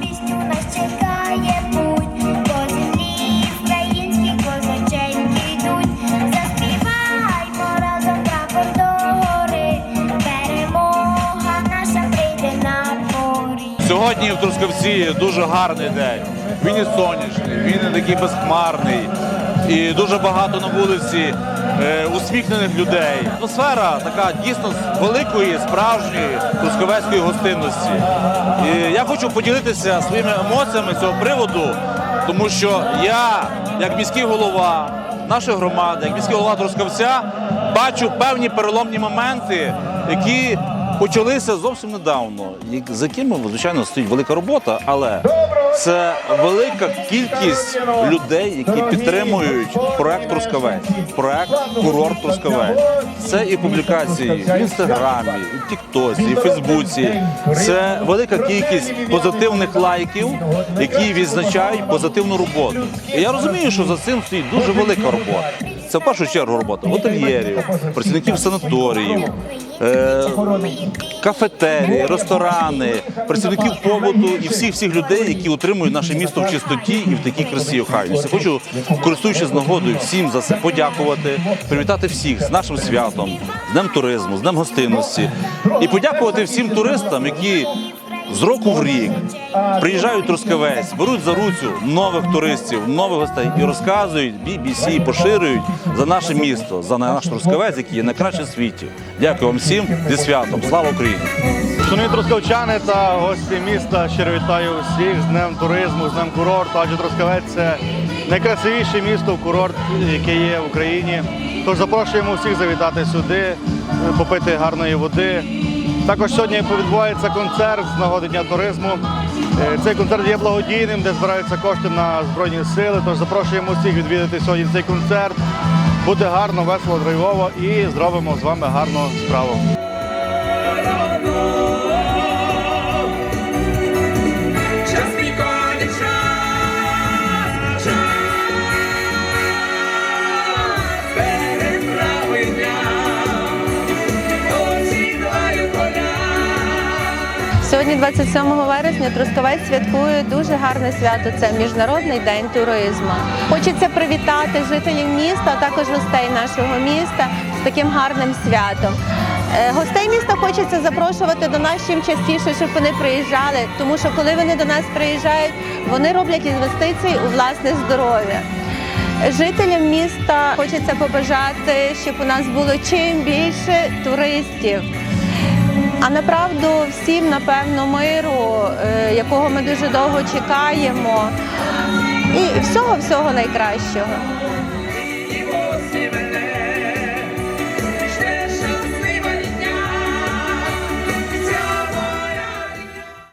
пісню нас чекає путь, по землі українські козаченьки йдуть. Заспіваймо разом прапор перемога наша прийде на порі. Сьогодні в Трускавці дуже гарний день. Він і сонячний, він і такий безхмарний. І дуже багато на вулиці усміхнених людей. Атмосфера така дійсно великої, справжньої трускавецької гостинності. І я хочу поділитися своїми емоціями цього приводу, тому що я, як міський голова нашої громади, як міський голова Трускавця, бачу певні переломні моменти, які почалися зовсім недавно, за якими, звичайно, стоїть велика робота, але це велика кількість людей, які підтримують проект Трускавець, проект Курорт Трускавець. Це і публікації в інстаграмі, в Тіктосі, в Фейсбуці. Це велика кількість позитивних лайків, які відзначають позитивну роботу. І я розумію, що за цим стоїть дуже велика робота. Це в першу чергу робота готельєрів, працівників санаторіїв, е, кафетерії, ресторани, працівників побуту і всіх всіх людей, які утримують наше місто в чистоті і в такій красі охайності. Хочу, користуючись нагодою, всім за це подякувати, привітати всіх з нашим святом, з днем туризму, з днем гостинності і подякувати всім туристам, які з року в рік приїжджають в Трускавець, беруть за руцю нових туристів, нових гостей і розказують BBC, поширюють за наше місто, за наш Трускавець, який є найкраще в світі. Дякую вам всім зі святом. Слава Україні! Шановні трускавчани та гості міста, щиро вітаю усіх з Днем туризму, з Днем курорту, адже Трускавець це найкрасивіше місто курорт, яке є в Україні. Тож запрошуємо всіх завітати сюди, попити гарної води. Також сьогодні відбувається концерт з нагоди Дня туризму. Е, Цей концерт є благодійним, де збираються кошти на Збройні сили. Тож запрошуємо всіх відвідати сьогодні цей концерт. Буде гарно, весело, драйвово і зробимо з вами гарну справу. Сьогодні, 27 вересня, Трускавець святкує дуже гарне свято. Це Міжнародний день туризму. Хочеться привітати жителів міста, а також гостей нашого міста з таким гарним святом. Е, Гостей міста хочеться запрошувати до нас чим частіше, щоб вони приїжджали, тому що коли вони до нас приїжджають, вони роблять інвестиції у власне здоров'я. Жителям міста хочеться побажати, щоб у нас було чим більше туристів. А направду всім, напевно, миру, е, якого ми дуже довго чекаємо, і всього-всього найкращого.